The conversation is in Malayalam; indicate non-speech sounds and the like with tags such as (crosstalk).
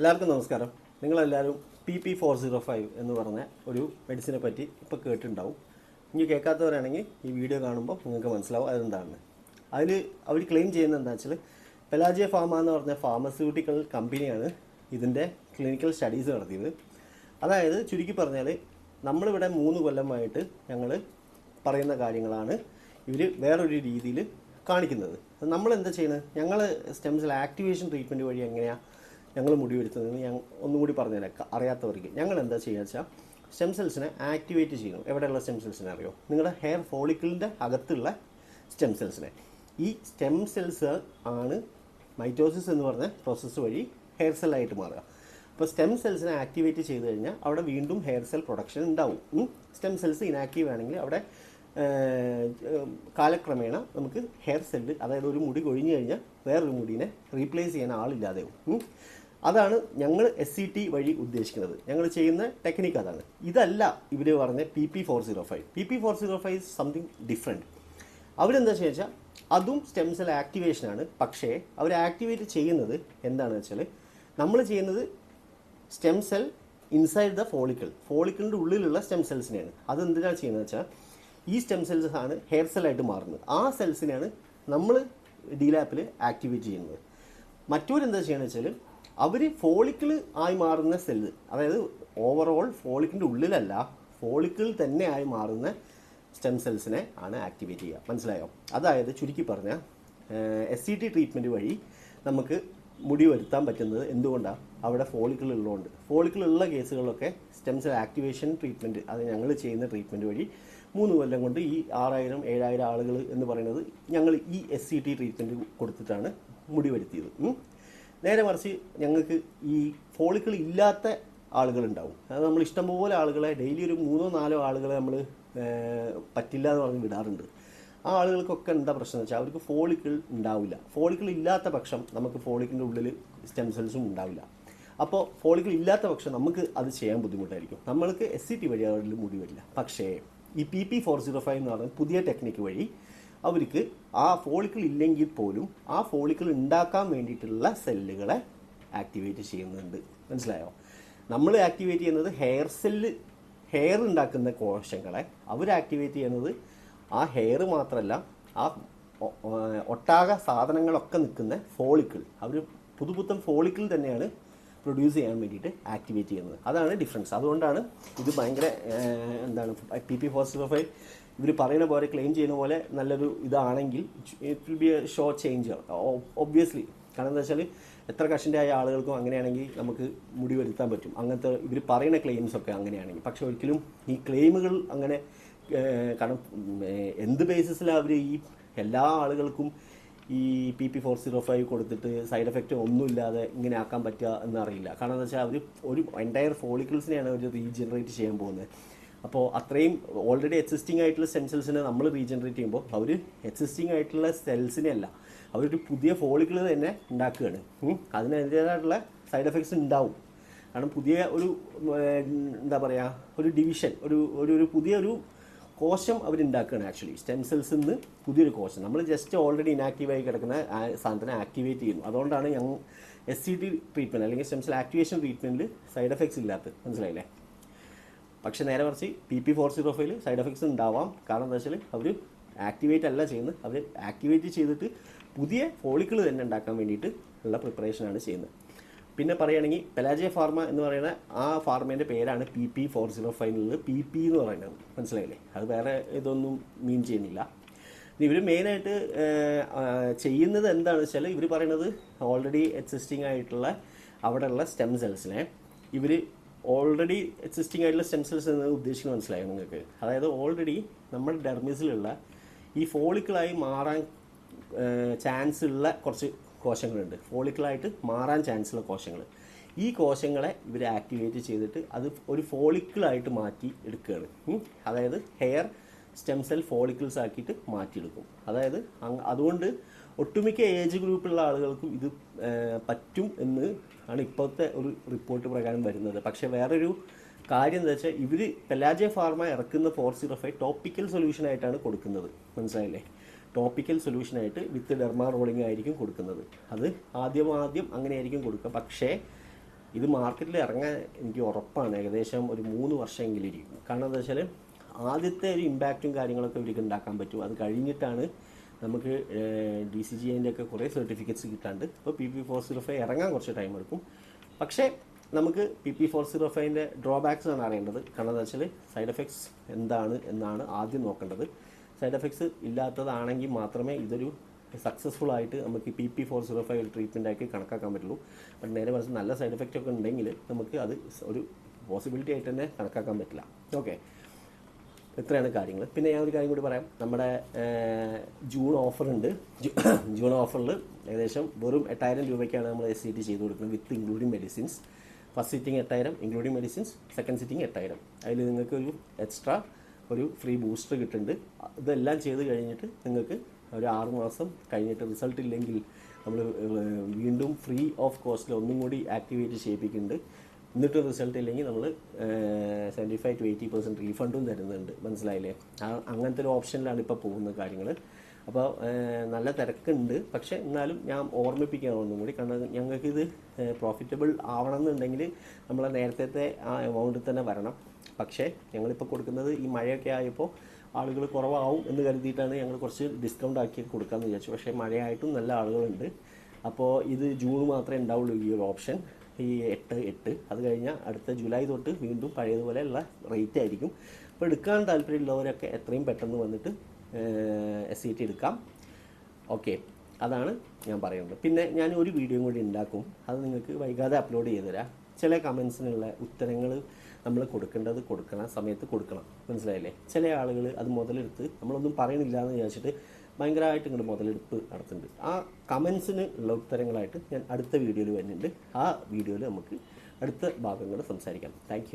എല്ലാവർക്കും നമസ്കാരം. നിങ്ങളെല്ലാവരും P P four zero five എന്ന് പറഞ്ഞ ഒരു മെഡിസിനെ പറ്റി ഇപ്പോൾ കേട്ടിട്ടുണ്ടാവും. ഇനി കേൾക്കാത്തവരാണെങ്കിൽ ഈ വീഡിയോ കാണുമ്പോൾ നിങ്ങൾക്ക് മനസ്സിലാവും അതെന്താണ്. അതിൽ അവർ ക്ലെയിം ചെയ്യുന്നത് എന്താ വെച്ചാൽ പെലാജിയ ഫാമ എന്ന് പറഞ്ഞ ഫാർമസ്യൂട്ടിക്കൽ കമ്പനിയാണ് ഇതിന്റെ ക്ലിനിക്കൽ സ്റ്റഡീസ് നടത്തിയത്. അതായത് ചുരുക്കി പറഞ്ഞാൽ നമ്മളിവിടെ മൂന്ന് കൊല്ലമായിട്ട് ഞങ്ങൾ പറയുന്ന കാര്യങ്ങളാണ് ഇവർ വേറൊരു രീതിയിൽ കാണിക്കുന്നത്. നമ്മൾ എന്താ ചെയ്യുന്നത് ഞങ്ങൾ സ്റ്റെംസിൽ ആക്ടിവേഷൻ ട്രീറ്റ്മെന്റ് വഴി എങ്ങനെയാണ് ഞങ്ങൾ മുടി വരുത്തുന്നത് ഞാൻ ഒന്നും കൂടി പറഞ്ഞുതരാം അറിയാത്തവർക്ക്. ഞങ്ങൾ എന്താ ചെയ്യുക വെച്ചാൽ സ്റ്റെം സെൽസിനെ ആക്ടിവേറ്റ് ചെയ്യണം. എവിടെയുള്ള സ്റ്റെം സെൽസിനെ അറിയോ? നിങ്ങളുടെ ഹെയർ ഫോളിക്കിളിന്റെ അകത്തുള്ള സ്റ്റെം സെൽസിനെ ഈ സ്റ്റെം സെൽസ് ആണ് മൈറ്റോസിസ് എന്ന് പറഞ്ഞ പ്രോസസ്സ് വഴി ഹെയർ സെല്ലായിട്ട് മാറുക. അപ്പോൾ സ്റ്റെം സെൽസിനെ ആക്ടിവേറ്റ് ചെയ്ത് കഴിഞ്ഞാൽ അവിടെ വീണ്ടും ഹെയർ സെൽ പ്രൊഡക്ഷൻ ഉണ്ടാവും. സ്റ്റെം സെൽസ് ഇനാക്റ്റീവ് ആണെങ്കിൽ അവിടെ കാലക്രമേണ നമുക്ക് ഹെയർ സെല്ല് അതായത് ഒരു മുടി കൊഴിഞ്ഞു കഴിഞ്ഞാൽ വേറൊരു മുടിനെ റീപ്ലേസ് ചെയ്യാൻ ആളില്ലാതെയാവും. അതാണ് ഞങ്ങൾ എസ് സി ടി വഴി ഉദ്ദേശിക്കുന്നത്. ഞങ്ങൾ ചെയ്യുന്ന ടെക്നിക്ക് അതാണ്. ഇതല്ല ഇവർ പറഞ്ഞ P P four zero five P P four zero five something different അവരെന്താ വെച്ചാൽ അതും സ്റ്റെം സെൽ ആക്ടിവേഷനാണ് പക്ഷേ അവർ ആക്ടിവേറ്റ് ചെയ്യുന്നത് എന്താണെന്ന് വെച്ചാൽ നമ്മൾ ചെയ്യുന്നത് stem cell inside the follicle ഫോളിക്കിളിന്റെ ഉള്ളിലുള്ള സ്റ്റെം സെൽസിനെയാണ് അത് എന്തിനാണ് ചെയ്യുന്നത് വെച്ചാൽ ഈ സ്റ്റെം സെൽസ് ആണ് ഹെയർ സെല്ലായിട്ട് മാറുന്നത്. ആ സെൽസിനെയാണ് നമ്മൾ ഡീലാപ്പിൽ ആക്ടിവേറ്റ് ചെയ്യുന്നത്. മറ്റൊരെന്താ ചെയ്യണമെന്ന് വെച്ചാൽ അവർ ഫോളിക്കിൾ ആയി മാറുന്ന സെല്ല് അതായത് ഓവറോൾ ഫോളിക്കിന്റെ ഉള്ളിലല്ല ഫോളിക്കിൾ തന്നെ ആയി മാറുന്ന സ്റ്റെം സെൽസിനെ ആണ് ആക്ടിവേറ്റ് ചെയ്യുക. മനസ്സിലായോ? അതായത് ചുരുക്കി പറഞ്ഞ എസ് സി ടി ട്രീറ്റ്മെന്റ് വഴി നമുക്ക് മുടി വരുത്താൻ പറ്റുന്നത് എന്തുകൊണ്ടാണ് അവിടെ ഫോളിക്കിൾ ഉള്ളതുകൊണ്ട് ഫോളിക്കിൾ ഉള്ള കേസുകളിലൊക്കെ സ്റ്റെം സെൽ ആക്ടിവേഷൻ ട്രീറ്റ്മെന്റ് അത് ഞങ്ങൾ ചെയ്യുന്ന ട്രീറ്റ്മെന്റ് വഴി മൂന്ന് കൊല്ലം കൊണ്ട് ഈ ആറായിരം ഏഴായിരം ആളുകൾ എന്ന് പറയുന്നത് ഞങ്ങൾ ഈ എസ് സി ടി ട്രീറ്റ്മെന്റ് കൊടുത്തിട്ടാണ് മുടി വരുത്തിയത്. നേരെ മറിച്ച് ഞങ്ങൾക്ക് ഈ ഫോളിക്കിൾ ഇല്ലാത്ത ആളുകളുണ്ടാവും. അത് നമ്മൾ ഇഷ്ടംപോലെ ആളുകളെ ഡെയിലി ഒരു മൂന്നോ നാലോ ആളുകളെ നമ്മൾ പറ്റില്ല എന്ന് പറഞ്ഞ് വിടാറുണ്ട്. ആ ആളുകൾക്കൊക്കെ എന്താ പ്രശ്നം വെച്ചാൽ അവർക്ക് ഫോളിക്കിൾ ഉണ്ടാവില്ല. ഫോളിക്കിൾ ഇല്ലാത്ത പക്ഷം നമുക്ക് ഫോളിക്കിന്റെ ഉള്ളിൽ സ്റ്റെം സെൽസും ഉണ്ടാവില്ല. അപ്പോൾ ഫോളിക്കിൾ ഇല്ലാത്ത പക്ഷം നമുക്ക് അത് ചെയ്യാൻ ബുദ്ധിമുട്ടായിരിക്കും. നമ്മൾക്ക് എസ് സി ടി വഴി അവരിൽ മുടി വരില്ല. പക്ഷേ ഈ P P four zero five എന്ന് പറഞ്ഞ പുതിയ ടെക്നിക്ക് വഴി അവർക്ക് ആ ഫോളിക്കിൾ ഇല്ലെങ്കിൽ പോലും ആ ഫോളിക്കിൾ ഉണ്ടാക്കാൻ വേണ്ടിയിട്ടുള്ള സെല്ലുകളെ ആക്ടിവേറ്റ് ചെയ്യുന്നുണ്ട്. മനസ്സിലായോ? നമ്മൾ ആക്ടിവേറ്റ് ചെയ്യുന്നത് ഹെയർ സെല്ല് ഹെയർ ഉണ്ടാക്കുന്ന കോശങ്ങളെ അവർ ആക്ടിവേറ്റ് ചെയ്യുന്നത് ആ ഹെയർ മാത്രമല്ല ആ ഒട്ടാക സാധനങ്ങളൊക്കെ നിൽക്കുന്ന ഫോളിക്കിൾ അവർ പുതുപുത്തൻ ഫോളിക്കിൾ തന്നെയാണ് പ്രൊഡ്യൂസ് ചെയ്യാൻ വേണ്ടിയിട്ട് ആക്ടിവേറ്റ് ചെയ്യുന്നത്. അതാണ് ഡിഫറൻസ് അതുകൊണ്ടാണ് ഇത് ഭയങ്കര എന്താണ് പി പി ഫൈവ് ഇവർ പറയുന്ന പോലെ ക്ലെയിം ചെയ്യുന്ന പോലെ നല്ലൊരു ഇതാണെങ്കിൽ it will be a show change obviously കാരണം എന്താ വെച്ചാൽ എത്ര കഷന്റെ ആയ ആളുകൾക്കും അങ്ങനെയാണെങ്കിൽ നമുക്ക് മുടി വരുത്താൻ പറ്റും. അങ്ങനത്തെ ഇവർ പറയുന്ന ക്ലെയിംസ് ഒക്കെ അങ്ങനെയാണെങ്കിൽ. പക്ഷെ ഒരിക്കലും ഈ ക്ലെയിമുകൾ അങ്ങനെ കാരണം എന്ത് ബേസിസിലാണ് അവർ ഈ എല്ലാ ആളുകൾക്കും ഈ P P four zero five കൊടുത്തിട്ട് സൈഡ് എഫക്റ്റ് ഒന്നുമില്ലാതെ ഇങ്ങനെ ആക്കാൻ പറ്റുക എന്നറിയില്ല. കാരണം എന്താ വെച്ചാൽ അവർ ഒരു എന്റയർ ഫോളിക്കിൾസിനെയാണ് അവർ റീജനറേറ്റ് ചെയ്യാൻ പോകുന്നത്. അപ്പോൾ അത്രയും ഓൾറെഡി എക്സിസ്റ്റിംഗ് ആയിട്ടുള്ള സ്റ്റെം സെൽസിനെ നമ്മൾ റീജനറേറ്റ് ചെയ്യുമ്പോൾ അവർ എക്സിസ്റ്റിംഗ് ആയിട്ടുള്ള സെൽസിനെ അല്ല അവരൊരു പുതിയ ഫോളിക്കിൾ തന്നെ ഉണ്ടാക്കുകയാണ്. അതിനതിന്റേതായിട്ടുള്ള സൈഡ് എഫക്ട്സ് ഉണ്ടാവും. കാരണം പുതിയ ഒരു എന്താ പറയുക ഒരു ഡിവിഷൻ ഒരു ഒരു ഒരു പുതിയൊരു കോശം അവരുണ്ടാക്കുകയാണ് ആക്ച്വലി സ്റ്റെം സെൽസിൽ നിന്ന് പുതിയൊരു കോശം. നമ്മൾ ജസ്റ്റ് ഓൾറെഡി ഇനാക്റ്റീവായി കിടക്കുന്ന സാധനത്തിനെ ആക്ടിവേറ്റ് ചെയ്യുന്നു. അതുകൊണ്ടാണ് ഞങ്ങൾ എസ് സി ടി ട്രീറ്റ്മെന്റ് അല്ലെങ്കിൽ സ്റ്റെം സെൽ ആക്ടിവേഷൻ ട്രീറ്റ്മെന്റിൽ സൈഡ് എഫക്ട്സ് ഇല്ലാത്തത്. മനസ്സിലായില്ലേ? പക്ഷേ നേരെ മറിച്ച് പി പി ഫോർ സീറോ ഫൈവിൽ സൈഡ് എഫക്ട്സ് ഉണ്ടാവാം. കാരണം എന്താ വെച്ചാൽ അവർ ആക്ടിവേറ്റ് അല്ല ചെയ്യുന്നത്. അവർ ആക്ടിവേറ്റ് ചെയ്തിട്ട് പുതിയ ഫോളിക്കിൾ തന്നെ ഉണ്ടാക്കാൻ വേണ്ടിയിട്ട് ഉള്ള പ്രിപ്പറേഷനാണ് ചെയ്യുന്നത്. പിന്നെ പറയുകയാണെങ്കിൽ പെലാജിയ ഫാർമ എന്ന് പറയുന്ന ആ ഫാർമേന്റെ പേരാണ് പി പി ഫോർ സീറോ ഫൈവിൽ പി പി എന്ന് പറയുന്നത്. മനസ്സിലായില്ലേ? അത് വേറെ ഇതൊന്നും മീൻ ചെയ്യുന്നില്ല. ഇവർ മെയിനായിട്ട് ചെയ്യുന്നത് എന്താണെന്ന് വെച്ചാൽ ഇവർ പറയുന്നത് ഓൾറെഡി എക്സിസ്റ്റിംഗ് ആയിട്ടുള്ള അവിടെയുള്ള സ്റ്റെം സെൽസിനെ ഇവർ ഓൾറെഡി എക്സിസ്റ്റിംഗ് ആയിട്ടുള്ള സ്റ്റെം സെൽസ് ഉദ്ദേശിക്കുന്നത് മനസ്സിലായോ നിങ്ങൾക്ക്? അതായത് ഓൾറെഡി നമ്മുടെ ഡെർമിസിലുള്ള ഈ ഫോളിക്കിളായി മാറാൻ ചാൻസ് ഉള്ള കുറച്ച് കോശങ്ങളുണ്ട്. ഫോളിക്കിളായിട്ട് മാറാൻ ചാൻസ് ഉള്ള കോശങ്ങൾ ഈ കോശങ്ങളെ ഇവർ ആക്ടിവേറ്റ് ചെയ്തിട്ട് അത് ഒരു ഫോളിക്കിളായിട്ട് മാറ്റി എടുക്കുകയാണ്. അതായത് ഹെയർ സ്റ്റെം സെൽ ഫോളിക്കിൾസ് ആക്കിയിട്ട് മാറ്റിയെടുക്കും. അതായത് അതുകൊണ്ട് ഒട്ടുമിക്ക ഏജ് ഗ്രൂപ്പിലുള്ള ആളുകൾക്കും ഇത് പറ്റും എന്ന് ആണ് ഇപ്പോഴത്തെ ഒരു റിപ്പോർട്ട് പ്രകാരം വരുന്നത്. പക്ഷേ വേറൊരു കാര്യം എന്താ വെച്ചാൽ ഇവർ പെലാജിയ ഫാർമ ഇറക്കുന്ന four zero five topical solution ആയിട്ടാണ് കൊടുക്കുന്നത്. മനസ്സിലായില്ലേ? ടോപ്പിക്കൽ സൊല്യൂഷനായിട്ട് വിത്ത് ഡെർമാ റോളിംഗ് ആയിരിക്കും കൊടുക്കുന്നത്. അത് ആദ്യം ആദ്യം അങ്ങനെ ആയിരിക്കും കൊടുക്കുക. പക്ഷേ ഇത് മാർക്കറ്റിൽ ഇറങ്ങാൻ എനിക്ക് ഉറപ്പാണ്. ഏകദേശം ഒരു മൂന്ന് വർഷമെങ്കിലും ഇരിക്കും. കാരണം എന്താ വെച്ചാൽ ആദ്യത്തെ ഒരു ഇമ്പാക്റ്റും കാര്യങ്ങളൊക്കെ ഇവർക്ക് ഉണ്ടാക്കാൻ പറ്റും. അത് കഴിഞ്ഞിട്ടാണ് നമുക്ക് ഡി സി ജി ഐന്റെ ഒക്കെ കുറേ സർട്ടിഫിക്കറ്റ്സ് കിട്ടാണ്ട്. ഇപ്പോൾ P P four zero five ഇറങ്ങാൻ കുറച്ച് ടൈം എടുക്കും. പക്ഷേ നമുക്ക് പി പി ഫോർ സീറോ ഫൈവിന്റെ ഡ്രോബാക്സ് ആണ് അറിയേണ്ടത്. കാരണം എന്താ വെച്ചാൽ സൈഡ് എഫക്ട്സ് എന്താണ് എന്നാണ് ആദ്യം നോക്കേണ്ടത്. സൈഡ് എഫക്ട്സ് ഇല്ലാത്തതാണെങ്കിൽ മാത്രമേ ഇതൊരു സക്സസ്ഫുൾ ആയിട്ട് നമുക്ക് P P four zero five treatment ആക്കി കണക്കാക്കാൻ പറ്റുള്ളൂ. ബട്ട് നേരെ മറിച്ച് നല്ല സൈഡ് എഫക്റ്റ് ഒക്കെ ഉണ്ടെങ്കിൽ നമുക്ക് അത് ഒരു പോസിബിലിറ്റി ആയിട്ട് തന്നെ കണക്കാക്കാൻ പറ്റില്ല. ഓക്കെ ഇത്രയാണ് കാര്യങ്ങൾ പിന്നെ ഞാൻ ഒരു കാര്യം കൂടി പറയാം. നമ്മുടെ ജൂൺ ഓഫർ ഉണ്ട് (coughs) ജൂൺ ഓഫറിൽ ഏകദേശം വെറും എട്ടായിരം രൂപയ്ക്കാണ് നമ്മൾ എസ് സി ടി ചെയ്ത് കൊടുക്കുന്നത് with including medicines first sitting എട്ടായിരം ഇൻക്ലൂഡിങ് മെഡിസിൻസ് സെക്കൻഡ് സിറ്റിംഗ് എട്ടായിരം. അതിൽ നിങ്ങൾക്ക് ഒരു എക്സ്ട്രാ ഒരു ഫ്രീ ബൂസ്റ്റർ കിട്ടുന്നുണ്ട്. ഇതെല്ലാം ചെയ്ത് കഴിഞ്ഞിട്ട് നിങ്ങൾക്ക് ഒരു ആറ് മാസം കഴിഞ്ഞിട്ട് റിസൾട്ട് ഇല്ലെങ്കിൽ നമ്മൾ വീണ്ടും ഫ്രീ ഓഫ് കോസ്റ്റിൽ ഒന്നും കൂടി ആക്ടിവേറ്റ് ചെയ്യിപ്പിക്കുന്നുണ്ട്. എന്നിട്ട് റിസൾട്ട് ഇല്ലെങ്കിൽ നമ്മൾ seventy five to eighty percent റീഫണ്ടും തരുന്നുണ്ട്. മനസ്സിലായില്ലേ? ആ അങ്ങനത്തെ ഒരു ഓപ്ഷനിലാണ് ഇപ്പോൾ പോകുന്ന കാര്യങ്ങൾ അപ്പോൾ നല്ല തിരക്കുണ്ട്. പക്ഷേ എന്നാലും ഞാൻ ഓർമ്മിപ്പിക്കുകയാണ് ഒന്നും കൂടി. കാരണം ഞങ്ങൾക്കിത് പ്രോഫിറ്റബിൾ ആവണമെന്നുണ്ടെങ്കിൽ നമ്മൾ നേരത്തെ ആ എമൗണ്ടിൽ തന്നെ വരണം. പക്ഷേ ഞങ്ങളിപ്പോൾ കൊടുക്കുന്നത് ഈ മഴയൊക്കെ ആയപ്പോൾ ആളുകൾ കുറവാകും എന്ന് കരുതിയിട്ടാണ് ഞങ്ങൾ കുറച്ച് ഡിസ്കൗണ്ട് ആക്കി കൊടുക്കാമെന്ന് വിചാരിച്ചു. പക്ഷേ മഴയായിട്ടും നല്ല ആളുകളുണ്ട്. അപ്പോൾ ഇത് ജൂൺ മാത്രമേ ഉണ്ടാവുള്ളൂ ഈ ഒരു ഓപ്ഷൻ ഈ എട്ട് എട്ട്. അത് കഴിഞ്ഞാൽ അടുത്ത ജൂലൈ തൊട്ട് വീണ്ടും പഴയതുപോലെയുള്ള റേറ്റ് ആയിരിക്കും. അപ്പോൾ എടുക്കാൻ താല്പര്യമുള്ളവരൊക്കെ എത്രയും പെട്ടെന്ന് വന്നിട്ട് എസ് സി ടി എടുക്കാം. ഓക്കെ അതാണ് ഞാൻ പറയുന്നത്. പിന്നെ ഞാൻ ഒരു വീഡിയോ കൂടി ഉണ്ടാക്കും. അത് നിങ്ങൾക്ക് വൈകാതെ അപ്ലോഡ് ചെയ്തു തരാം. ചില കമൻസിനുള്ള ഉത്തരങ്ങൾ നമ്മൾ കൊടുക്കേണ്ടത് കൊടുക്കണം സമയത്ത് കൊടുക്കണം. മനസ്സിലായില്ലേ? ചില ആളുകൾ അത് മുതലെടുത്ത് നമ്മളൊന്നും പറയണില്ല എന്ന് വിചാരിച്ചിട്ട് ഭയങ്കരമായിട്ട് ഇങ്ങോട്ട് മുതലെടുപ്പ് നടത്തുന്നുണ്ട്. ആ കമൻസിന് ഉള്ള ഉത്തരങ്ങളായിട്ട് ഞാൻ അടുത്ത വീഡിയോയിൽ വരുന്നുണ്ട്. ആ വീഡിയോയിൽ നമുക്ക് അടുത്ത ഭാഗങ്ങൾ സംസാരിക്കാം. താങ്ക്